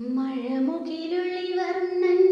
മഴമുകിലുള്ളി വർണൻ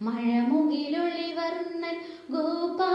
മഴമുകിലൊളി വർണൻ ഗോപാ